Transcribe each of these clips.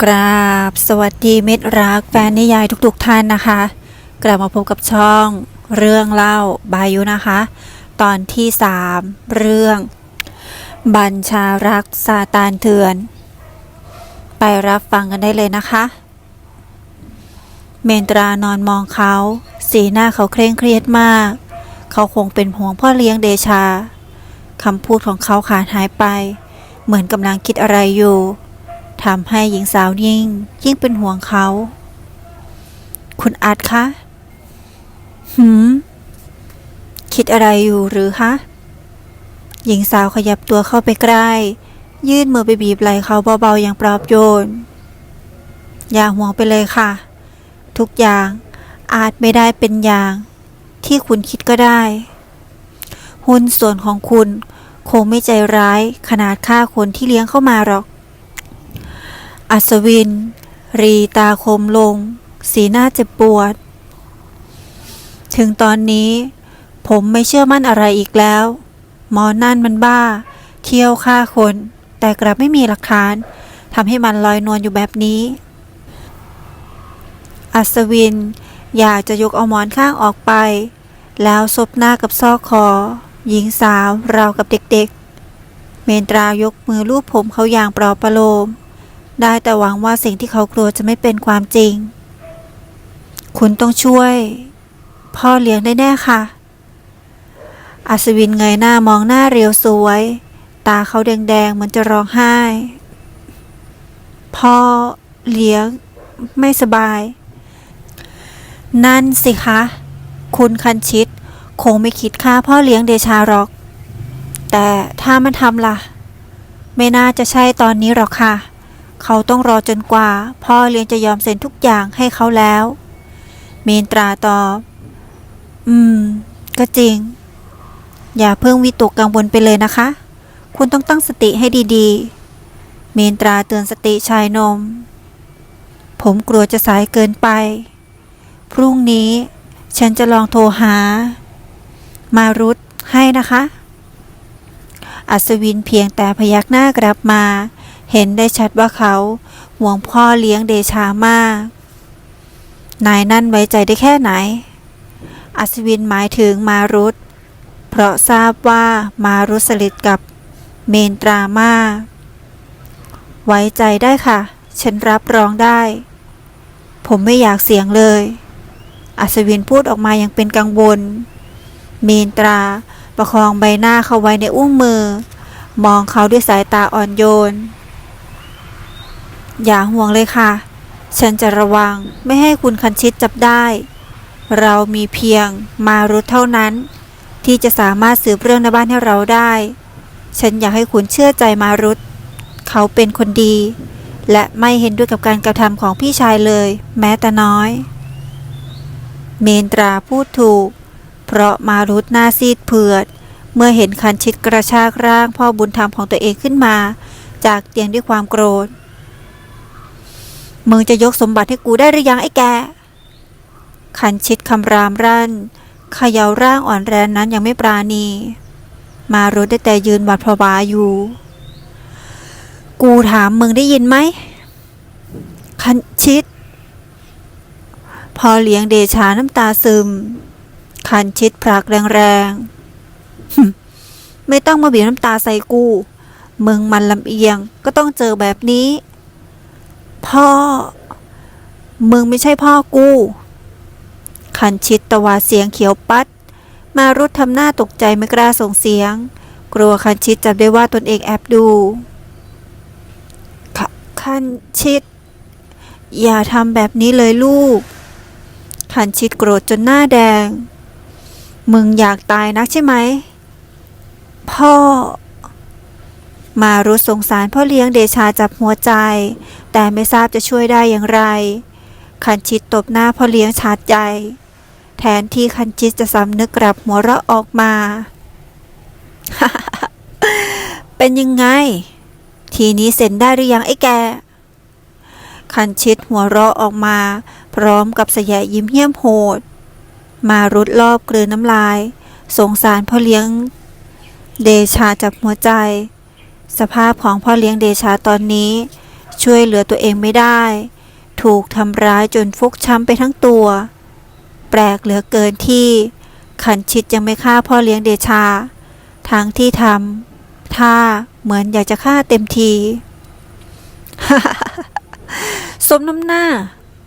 กราบสวัสดีมิตรรักแฟนนิยายทุกๆท่านนะคะ กลับมาพบกับช่องเรื่องเล่าบายุนะคะ ตอนที่ 3 เรื่อง บัญชารักซาตานเถื่อน ไปรับฟังกันได้เลยนะคะ เมนตรานอนมองเขา สีหน้าเขาเคร่งเครียดมาก เขาคงเป็นห่วงพ่อเลี้ยงเดชาคำพูดของเขาขาดหายไป เหมือนกำลังคิดอะไรอยู่ ทำให้หญิงสาวยิ่ง ยิ่งเป็นห่วงเขา คุณอาร์ตคะ หืม คิดอะไรอยู่หรือคะ หญิงสาวขยับตัวเข้าไปใกล้ ยื่นมือไปบีบไหล่เขาเบาๆอย่างปลอบโยน อย่าห่วงไปเลยค่ะ ทุกอย่างอาจไม่ได้เป็นอย่าง ที่คุณคิดก็ได้ หุ้นส่วนของคุณคงไม่ใจร้ายขนาดฆ่าคนที่เลี้ยงเข้ามาหรอก อัศวิน รีตาคมลง สีหน้าเจ็บปวด ถึงตอนนี้ ผมไม่เชื่อมั่นอะไรอีกแล้ว หมอนั่นมันบ้า เที่ยวฆ่าคน แต่กลับไม่มีหลักฐานทำให้มันลอยนวลอยู่แบบนี้ อัศวิน อยากจะยกเอาหมอนข้างออกไป แล้วซบหน้ากับซอกคอ หญิงสาวราวกับเด็กๆ เมนตรายกมือลูบผมเขาอย่างปลอบประโลม ได้แต่หวังว่าสิ่งที่เขากลัวจะไม่เป็นความจริง คุณต้องช่วย พ่อเลี้ยงได้แน่ค่ะ อัศวินเงยหน้ามองหน้าเรียวสวย ตาเขาแดงๆเหมือนจะร้องไห้ พ่อเลี้ยง ไม่สบาย นั่นสิคะ คุณคันชิต คงไม่คิดฆ่าพ่อเลี้ยงเดชาหรอก แต่ถ้ามันทำล่ะ ไม่น่าจะใช่ตอนนี้หรอกค่ะ เขาต้องรอจนกว่า พ่อเลี้ยงจะยอมเซ็นทุกอย่างให้เขาแล้วเมนตราตอบ อืม ก็จริง อย่าเพิ่งวิตกกังวลไปเลยนะคะ คุณต้องตั้งสติให้ดีๆเมนตราเตือนสติชายนม ผมกลัวจะสายเกินไป พรุ่งนี้ ฉันจะลองโทรหา มารุตให้นะคะ อัศวินเพียงแต่พยักหน้ากลับมา เห็นได้ชัดว่าเขาห่วงพ่อเลี้ยงเดชามาก นายนั่นไว้ใจได้แค่ไหน อัศวินหมายถึงมารุตเพราะทราบว่ามารุตสลิดกับเมนตรามากไว้ใจได้ค่ะ ฉันรับรองได้ ผมไม่อยากเสี่ยงเลย อัศวินพูดออกมาอย่างเป็นกังวล เมนตราประคองใบหน้าเขาไว้ในอุ้งมือ มองเขาด้วยสายตาอ่อนโยน อย่าห่วงเลยค่ะ ฉันจะระวังไม่ให้คุณคันชิตจับได้ เรามีเพียงมารุธเท่านั้น ที่จะสามารถสืบเรื่องในบ้านให้เราได้ ฉันอยากให้คุณเชื่อใจมารุธเขาเป็นคนดี และไม่เห็นด้วยกับการกระทำของพี่ชายเลย แม้แต่น้อย เมนตราพูดถูก เพราะมารุธหน้าซีดเผือด เมื่อเห็นคันชิดกระชากร่างพ่อบุญธรรมของตัวเองขึ้นมา จากเตียงด้วยความโกรธ มึงจะยกสมบัติให้กูได้หรือยังไอ้แกคันชิดคำรามรั่นเขย่าร่างอ่อนแรงนั้นยังไม่ปราณี มารุธได้แต่ยืนหวาดผวาอยู่ กูถามมึงได้ยินไหมคันชิด พอเลี้ยงเดชาน้ำตาซึมคันชิดผลักแรงๆ ไม่ต้องมาบีบน้ำตาใส่กู มึงมันลำเอียงก็ต้องเจอแบบนี้ พ่อ มึงไม่ใช่พ่อกูคันชิดตะวาดเสียงเขียวปัด มารุดทำหน้าตกใจไม่กล้าส่งเสียง กลัวคันชิดจับได้ว่าตนเองแอบดูคคันชิดอย่าทำแบบนี้เลยลูกคันชิดโกรธจนหน้าแดง มึงอยากตายนักใช่ไหม พ่อ มารู้สงสารพ่อเลี้ยงเดชาจับหัวใจ แต่ไม่ทราบจะช่วยได้อย่างไร คันชิดตบหน้าพ่อเลี้ยงชาดใจ แทนที่คันชิดจะสำนึกกลับหัวเราะออกมา เป็นยังไง ทีนี้เซ็นได้หรือยังไอ้แก คันชิดหัวเราะออกมา พร้อมกับสยะยิ้มเหี้ยมโหด มารุดรอบกลืนน้ำลาย สงสารพ่อเลี้ยง เดชาจับหัวใจ สภาพของพ่อเลี้ยงเดชาตอนนี้ ช่วยเหลือตัวเองไม่ได้ ถูกทำร้ายจนฟกช้ำไปทั้งตัว แปลกเหลือเกินที่ ขันชิดยังไม่ฆ่าพ่อเลี้ยงเดชา ทั้งที่ทำท่าเหมือนอยากจะฆ่าเต็มทีสมน้ำหน้า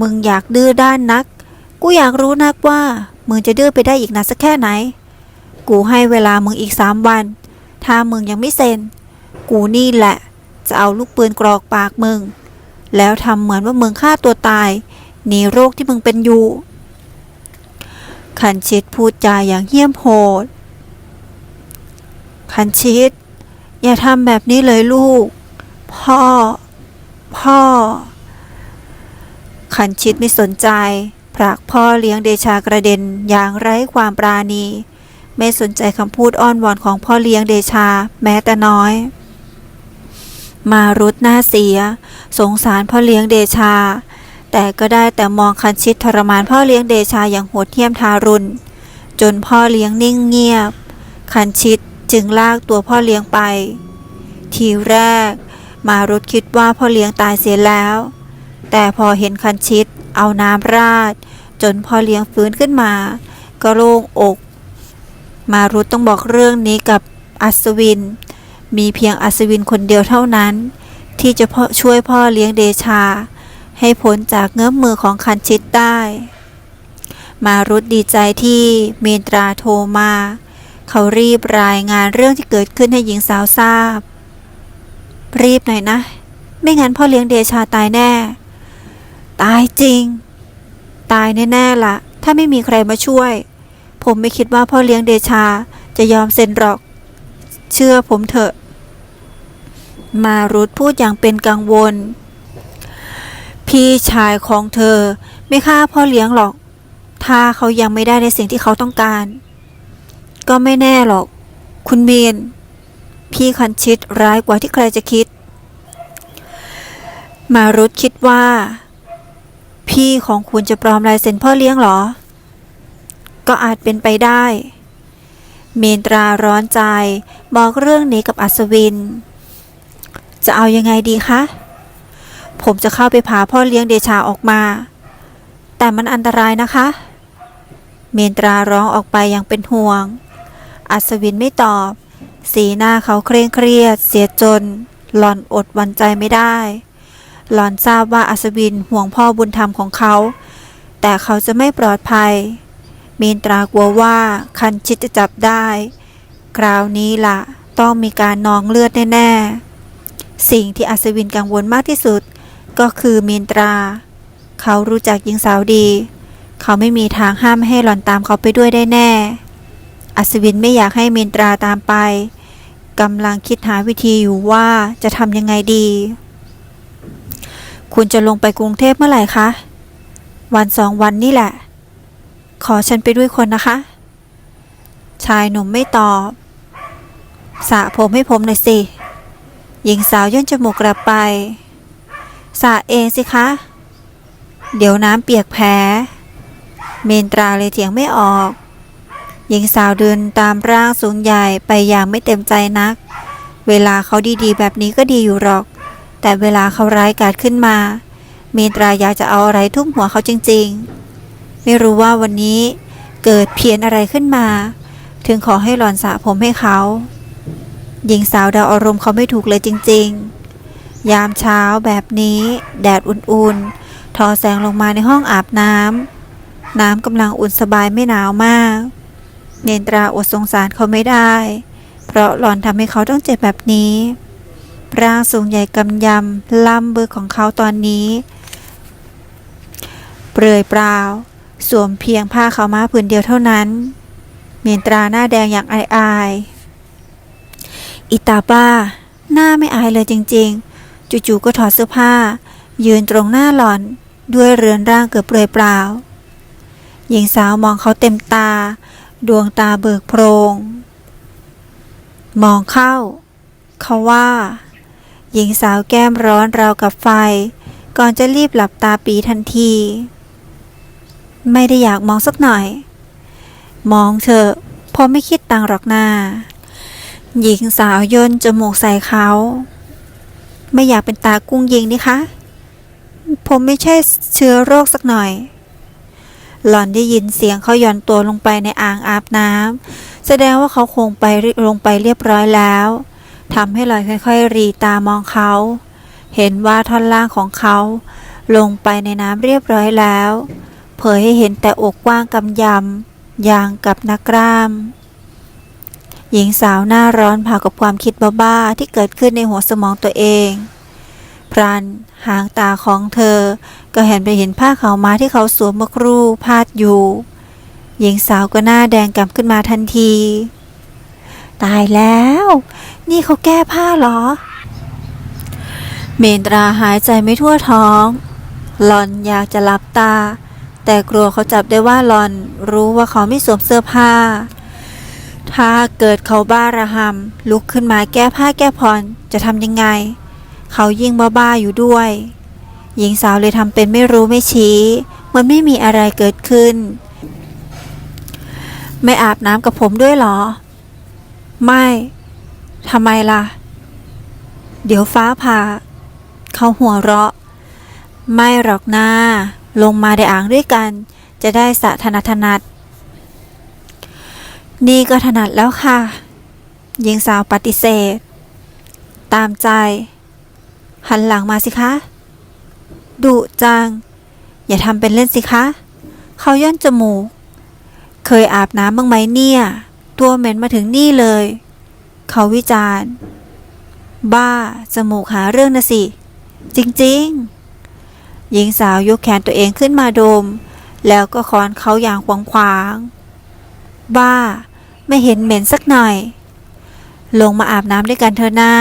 มึงอยากดื้อด้านนัก กูอยากรู้นักว่า มึงจะดื้อไปได้อีกนานสักแค่ไหน กูให้เวลามึงอีกสามวัน ถ้ามึงยังไม่เซ็น กูนี่แหละ จะเอาลูกปืนกรอกปากมึง แล้วทำเหมือนว่ามึงฆ่าตัวตายหนีโรคที่มึงเป็นอยู่ขันชิดพูดจาอย่างเหี้ยมโหดขันชิด อย่าทำแบบนี้เลยลูก พ่อ พ่อขันชิดไม่สนใจผลักพ่อเลี้ยงเดชากระเด็นอย่างไร้ความปราณี ไม่สนใจคำพูดอ้อนวอนของพ่อเลี้ยงเดชาแม้แต่น้อย มารุดหน้าเสีย สงสารพ่อเลี้ยงเดชา แต่ก็ได้แต่มองคันชิดทรมานพ่อเลี้ยงเดชาอย่างโหดเหี้ยมทารุณ จนพ่อเลี้ยงนิ่งเงียบ คันชิดจึงลากตัวพ่อเลี้ยงไป ทีแรก มารุดคิดว่าพ่อเลี้ยงตายเสียแล้ว แต่พอเห็นคันชิดเอาน้ำราด จนพ่อเลี้ยงฟื้นขึ้นมา ก็โล่งอก มารุดต้องบอกเรื่องนี้กับอัศวิน มีเพียงอัศวินคนเดียวเท่านั้น ที่จะช่วยพ่อเลี้ยงเดชา ให้พ้นจากเงื้อมมือของคันชิดได้ มารุดดีใจที่เมนตราโทรมา เขารีบรายงานเรื่องที่เกิดขึ้นให้หญิงสาวทราบ รีบหน่อยนะ ไม่งั้นพ่อเลี้ยงเดชาตายแน่ ตายจริง ตายแน่ๆล่ะ ถ้าไม่มีใครมาช่วย ผมไม่คิดว่าพ่อเลี้ยงเดชาจะยอมเซ็นหรอก เชื่อผมเถอะ มารุดพูดอย่างเป็นกังวล พี่ชายของเธอไม่ฆ่าพ่อเลี้ยงหรอก ถ้าเขายังไม่ได้ในสิ่งที่เขาต้องการ ก็ไม่แน่หรอก คุณเมน พี่คันชิดร้ายกว่าที่ใครจะคิด มารุดคิดว่า พี่ของคุณจะปลอมลายเซ็นพ่อเลี้ยงหรอ ก็อาจเป็นไปได้ เมนตราร้อนใจบอกเรื่องนี้กับอัศวิน จะเอายังไงดีคะ ผมจะเข้าไปพาพ่อเลี้ยงเดชาออกมา แต่มันอันตรายนะคะ เมนตราร้องออกไปอย่างเป็นห่วง อัศวินไม่ตอบ สีหน้าเขาเคร่งเครียด เสียจน หลอนอดวันใจไม่ได้ หลอนทราบว่าอัศวินห่วงพ่อบุญธรรมของเขา แต่เขาจะไม่ปลอดภัย เมนตรากลัวว่าคันชิดจะจับได้ คราวนี้ล่ะ ต้องมีการนองเลือดแน่ ๆ สิ่งที่อัศวินกังวลมากที่สุด ก็คือมีนตรา เขารู้จักหญิงสาวดี เขาไม่มีทางห้ามให้หล่อนตามเขาไปด้วยได้แน่ อัศวินไม่อยากให้มีนตราตามไปกำลังคิดหาวิธีอยู่ว่าจะทำยังไงดี คุณจะลงไปกรุงเทพเมื่อไหร่คะ วันสองวันนี่แหละ ขอฉันไปด้วยคนนะคะ ชายหนุ่มไม่ตอบสระผมให้ผมหน่อยสิ หญิงสาวย่นจมูกกลับไปสระเองสิคะ เดี๋ยวน้ำเปียกแผลเมนตราเลยเถียงไม่ออก หญิงสาวเดินตามร่างสูงใหญ่ไปอย่างไม่เต็มใจนัก เวลาเขาดีๆ แบบนี้ก็ดีอยู่หรอก แต่เวลาเขาร้ายกาจขึ้นมา เมนตราอยากจะเอาอะไรทุ่มหัวเขาจริงๆ ไม่รู้ว่าวันนี้เกิดเพี้ยนอะไรขึ้นมา ถึงขอให้หลอนสระผมให้เขา หญิงสาวเดาอารมณ์เขาไม่ถูกเลยจริง ๆ ยามเช้าแบบนี้ แดดอุ่นๆ ทอแสงลงมาในห้องอาบน้ำ น้ำกำลังอุ่นสบายไม่หนาวมาก เนนตราอดสงสารเขาไม่ได้ เพราะหลอนทำให้เขาต้องเจ็บแบบนี้ร่างสูงใหญ่กำยำล่ำเบอร์ของเขาตอนนี้ เปลือยเปล่า สวมเพียงผ้าขาวม้าผืนเดียวเท่านั้น เมนตราหน้าแดงอย่างอายอาย อิตาป้า หน้าไม่อายเลยจริงๆ จู่ๆก็ถอดเสื้อผ้า ยืนตรงหน้าหลอน ด้วยเรือนร่างเกือบเปลือยเปล่า หญิงสาวมองเขาเต็มตา ดวงตาเบิกโพรง มองเข้า เขาว่า หญิงสาวแก้มร้อนราวกับไฟ ก่อนจะรีบหลับตาปีทันที ไม่ได้อยากมองสักหน่อย มองเถอะพราะไม่คิดตังหรอกนา หญิงสาวย่นจมูกใส่เขา ไม่อยากเป็นตากุ้งยิงนี่คะ ผมไม่ใช่เชื้อโรคสักหน่อย หล่อนได้ยินเสียงเขาย่อนตัวลงไปในอ่างอาบน้ำแสดงว่าเขาคงไปลงไปเรียบร้อยแล้วทำให้หล่อนค่อย ๆ รีตามองเขา เห็นว่าท่อนล่างของเขา ลงไปในน้ำเรียบร้อยแล้ว เผยให้เห็นแต่อกกว้างกำยำอย่างกับนักกล้าม หญิงสาวหน้าร้อนเผากับความคิดบ้าๆที่เกิดขึ้นในหัวสมองตัวเอง พรันหางตาของเธอ ก็เห็นไปเห็นผ้าขาวม้าที่เขาสวมเมื่อครู่พาดอยู่ หญิงสาวก็หน้าแดงกำขึ้นมาทันที ตายแล้ว นี่เขาแก้ผ้าเหรอ เมนตราหายใจไม่ทั่วท้อง หลอนอยากจะหลับตา แต่กลัวเขาจับได้ว่าหลอนรู้ว่าเขาไม่สวมเสื้อผ้า ถ้าเกิดเขาบ้าระหำลุกขึ้นมาแก้ผ้าแก้ผ่อนจะทำยังไง เขายิ่งบ้าๆอยู่ด้วย หญิงสาวเลยทำเป็นไม่รู้ไม่ชี้เหมันไม่มีอะไรเกิดขึ้น ไม่อาบน้ำกับผมด้วยหรอ ไม่ทำไมล่ะ เดี๋ยวฟ้าผ่า เขาหัวเราะ ไม่หรอกนาลงมาในอ่างด้วยกัน จะได้สะถนัดถนัด นี่ก็ถนัดแล้วค่ะ หญิงสาวปฏิเสธ ตามใจ หันหลังมาสิคะดุจัง อย่าทำเป็นเล่นสิคะ เขาย่นจมูก เคยอาบน้ำบ้างไหมเนี่ย ตัวเหม็นมาถึงนี่เลย เขาวิจารณ์ บ้า จมูกหาเรื่องนะสิ จริงๆ หญิงสาวยกแขนตัวเองขึ้นมาดม แล้วก็ค้อนเขาอย่างขวางขวางๆบ้า ไม่เห็นเหม็นสักหน่อย ลงมาอาบน้ำด้วยกันเธอหน้า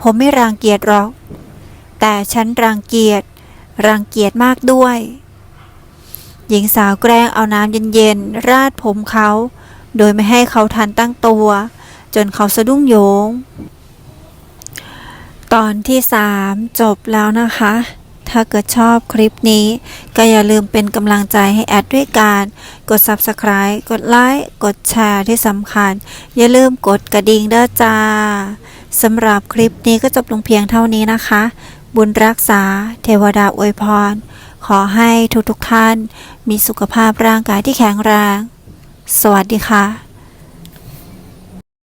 ผมไม่รังเกียจหรอก แต่ฉันรังเกียจ รังเกียจมากด้วย หญิงสาวแกล้งเอาน้ำเย็นๆ ราดผมเขา โดยไม่ให้เขาทันตั้งตัว จนเขาสะดุ้งโยง ตอนที่3จบแล้วนะคะ ถ้าเกิดชอบคลิปนี้ ก็อย่าลืมเป็นกำลังใจให้แอดด้วยการ กด Subscribe กดไลค์กดแชร์ที่สำคัญ อย่าลืมกดกระดิ่งเด้อจ้าสำหรับคลิปนี้ก็จบลงเพียงเท่านี้นะคะ บุญรักษา เทวดาอวยพร ขอให้ทุกๆท่าน มีสุขภาพร่างกายที่แข็งแรง สวัสดีค่ะ